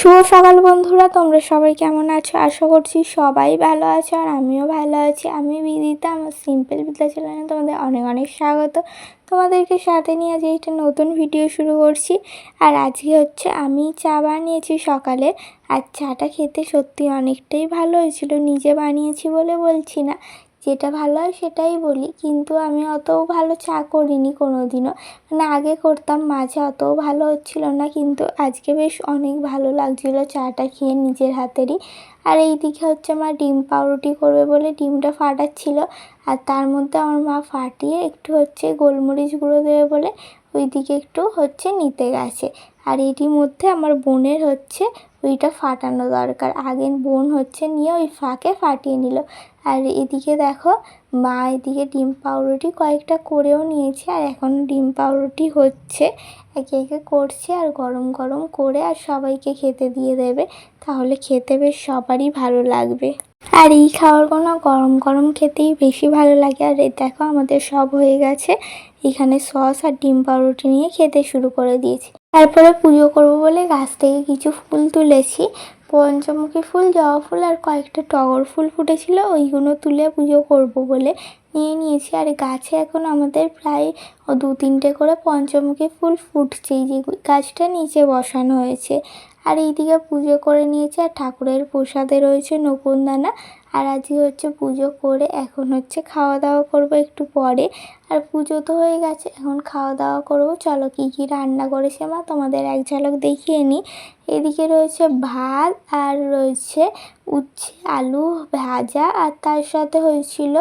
শুভ সকাল বন্ধুরা, তোমরা সবাই কেমন আছো? আশা করছি সবাই ভালো আছো আর আমিও ভালো আছি। আমি বিদিতা, আমার সিম্পল বিদ্যা চ্যানেলে তোমাদের অনেক অনেক স্বাগত। তোমাদেরকে সাথে নিয়ে আজকে একটা নতুন ভিডিও শুরু করছি। আর আজকে হচ্ছে আমি চা বানিয়েছি সকালে। আর চাটা খেতে সত্যি অনেকটাই ভালো হয়েছিল, নিজে বানিয়েছি বলে বলছি না। যেটা ভালো হয় সেটাই বলি। কিন্তু আমি অতও ভালো চা করিনি কোনো দিনও মানে আগে করতাম, মাঝে অতও ভালো হচ্ছিল না, কিন্তু আজকে বেশ অনেক ভালো লাগছিল চাটা খেয়ে নিজের হাতেরই। আর এই দিকে হচ্ছে মা ডিম পাউরুটি করবে বলে ডিমটা ফাটাচ্ছিল। আর তার মধ্যে আমার মা ফাটিয়ে একটু হচ্ছে গোলমরিচ গুঁড়ো দেবে বলে ওই দিকে একটু হচ্ছে নিতে গেছে। আর এটির মধ্যে আমার বোনের হচ্ছে ওইটা ফাটানো দরকার। আগে বোন হচ্ছে নিয়ে ওই ফাঁকে ফাটিয়ে নিল। আর এদিকে দেখো, মা এদিকে ডিম পাউরুটি কয়েকটা করেও নিয়েছে, আর এখন ডিম পাউরুটি হচ্ছে। একে একে করছে আর গরম গরম করে আর সবাইকে খেতে দিয়ে দেবে। তাহলে খেতে বেশ সবারই ভালো লাগবে। আর এই খাবারগুলো গরম গরম খেতেই বেশি ভালো লাগে। আর দেখো আমাদের সব হয়ে গেছে। এখানে সস আর ডিম পাউরুটি নিয়ে খেতে শুরু করে দিয়েছি। তারপরে পুজো করব বলে গাছ থেকে কিছু ফুল তুলেছি। পঞ্চমুখী ফুল, জবা ফুল আর কয়েকটা টগর ফুল ফুটেছিল, ওইগুলো তুলে পুজো করব বলে নিয়ে নিয়েছি। আর গাছে এখন আমাদের প্রায় দু তিনটে করে পঞ্চমুখী ফুল ফুটছে যে গাছটা নিচে বসানো হয়েছে। আর এইদিকে পুজো করে নিয়েছি, আর ঠাকুরের প্রসাদে রয়েছে নকুনদানা আর আজকে হচ্ছে পুজো করে এখন হচ্ছে খাওয়া দাওয়া করব একটু পরে। আর পুজো তো হয়ে গেছে, এখন খাওয়া দাওয়া করব। চলো কী কী রান্না করেছে মা? তোমাদের এক ঝলক দেখিয়ে নিই এদিকে রয়েছে ভাত আর রয়েছে উচ্ছে, আলু ভাজা আর তার সাথে হয়েছিল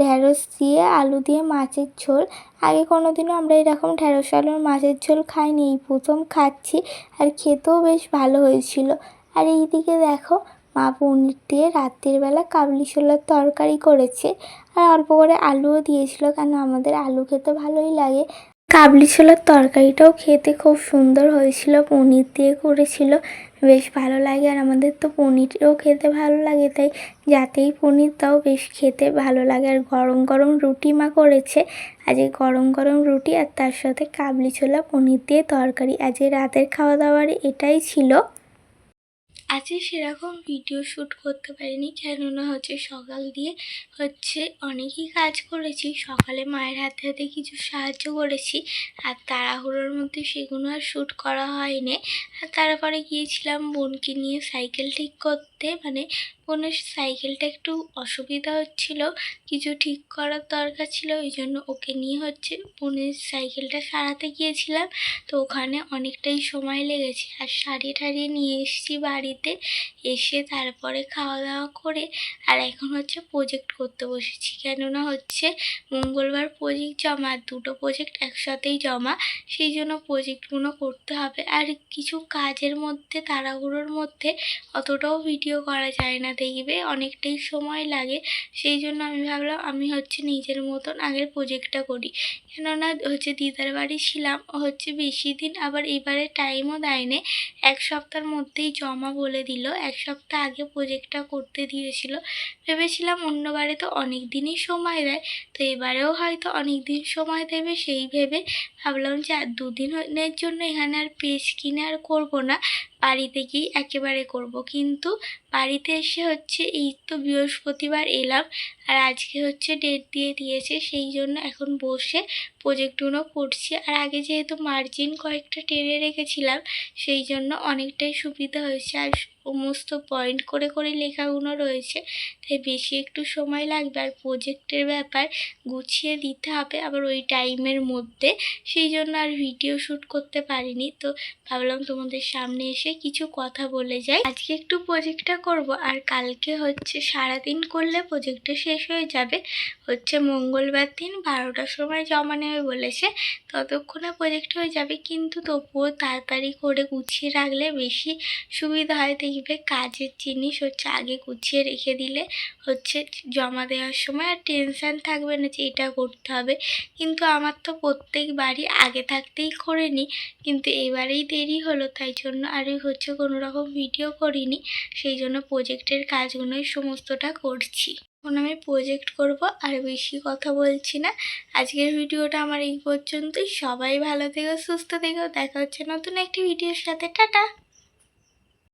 ঢ্যাঁড়স দিয়ে আলু দিয়ে মাছের ঝোল। আগে কোনো দিনও আমরা এরকম ঢ্যাঁড়স আলুর মাছের ঝোল খাইনি, এই প্রথম খাচ্ছি। আর খেতেও বেশ ভালো হয়েছিল। আর এইদিকে দেখো মা পনির দিয়ে রাত্রিবেলা কাবলি ছোলার তরকারি করেছে। আর অল্প করে আলুও দিয়েছিল কেন আমাদের আলু খেতে ভালোই লাগে। কাবলি ছোলার তরকারিটাও খেতে খুব সুন্দর হয়েছিল, পনির দিয়ে করেছিল, বেশ ভালো লাগে। আর আমাদের তো পনিরও খেতে ভালো লাগে, তাই যাতেই পনির তাও বেশ খেতে ভালো লাগে। আর গরম গরম রুটি মা করেছে আজকে গরম গরম রুটি আর তার সাথে কাবলি ছোলা পনির দিয়ে তরকারি। আজকে রাতের খাওয়া দাওয়ার এটাই ছিল। আজকে সেরকম ভিডিও শ্যুট করতে পারিনি, কেননা হচ্ছে সকাল দিয়ে হচ্ছে অনেকই কাজ করেছি, সকালে মায়ের হাতে হাতে কিছু সাহায্য করেছি, আর তাড়াহুড়োর মধ্যে সেগুলো আর শ্যুট করা হয়নি। আর তারপরে গিয়েছিলাম বোনকে নিয়ে সাইকেল ঠিক করতে। মানে বোনের সাইকেলটা একটু অসুবিধা হচ্ছিল, কিছু ঠিক করার দরকার ছিল, ওই জন্য ওকে নিয়ে হচ্ছে বোনের সাইকেলটা সারাতে গিয়েছিলাম। তো ওখানে অনেকটাই সময় লেগেছে, আর সারিয়ে ঠারিয়ে নিয়ে এসেছি বাড়িতে, এসে তারপরে খাওয়া দাওয়া করে, আর এখন হচ্ছে প্রজেক্ট করতে বসেছি। কেননা হচ্ছে মঙ্গলবার প্রজেক্ট জমা, দুটো প্রজেক্ট একসাথেই জমা, সেই জন্য প্রজেক্টগুলো করতে হবে। আর কিছু কাজের মধ্যে, তাড়াহুড়োর মধ্যে অতটাও ভিডিও করা যায় না দেখবে, অনেকটাই সময় লাগে। সেই জন্য আমি ভাবলাম আমি হচ্ছে নিজের মতন আগের প্রজেক্টটা করি। কেননা হচ্ছে দিদার বাড়ি ছিলাম হচ্ছে বেশি দিন আবার এবারে টাইমও দেয়নি। এক সপ্তাহের মধ্যেই জমা বলে দিল, এক সপ্তাহ আগে প্রজেক্টটা করতে দিয়েছিল। ভেবেছিলাম অন্যবারে তো অনেক দিনই সময় দেয়, তো এবারেও হয়তো অনেক দিন সময় দেবে, সেই ভেবে ভাবলাম যে আর দুদিনের জন্য এখানে আর পেজ কিনে আর করব না। বাড়িতে গিয়ে একেবারে করব। কিন্তু বাড়িতে এসে হচ্ছে এই তো বৃহস্পতিবার এলাম আর আজকে হচ্ছে ডেট দিয়ে দিয়েছে, সেই জন্য এখন বসে প্রজেক্টগুলো করছি। আর আগে যেহেতু মার্জিন কয়েকটা টেনে রেখেছিলাম, সেই জন্য অনেকটাই সুবিধা হয়েছে। আর সমস্ত পয়েন্ট করে করে লেখাগুলো রয়েছে, তাই বেশি একটু সময় লাগবে। আর প্রোজেক্টের ব্যাপার গুছিয়ে দিতে হবে আবার ওই টাইমের মধ্যে। সেই জন্য আর ভিডিও শ্যুট করতে পারিনি। তো ভাবলাম তোমাদের সামনে এসে কিছু কথা বলে যাই। আজকে একটু প্রোজেক্টটা করব আর কালকে হচ্ছে সারাদিন করলে প্রজেক্টটা শেষ হয়ে যাবে। হচ্ছে মঙ্গলবার দিন বারোটার সময় জমা নেবে বলেছে। ততক্ষণে প্রোজেক্ট হয়ে যাবে। কিন্তু তবুও তাড়াতাড়ি করে গুছিয়ে রাখলে বেশি সুবিধা হয়। দেখবে কাজের জিনিস হচ্ছে আগে গুছিয়ে রেখে দিলে হচ্ছে জমা দেওয়ার সময় আর টেনশান থাকবে না যে এটা করতে হবে। কিন্তু আমার তো প্রত্যেকবারই আগে থাকতেই করে নিই কিন্তু এবারেই দেরি হলো, তাই জন্য আর হচ্ছে কোনো রকম ভিডিও করিনি। সেই জন্য প্রজেক্টের কাজগুলোই সমস্তটা করছি। এখন আমি প্রজেক্ট করব, আর বেশি কথা বলছি না। আজকের ভিডিওটা আমার এই পর্যন্তই। সবাই ভালো থেকো, সুস্থ থেকো। দেখা হচ্ছে নতুন একটি ভিডিওর সাথে। টাটা!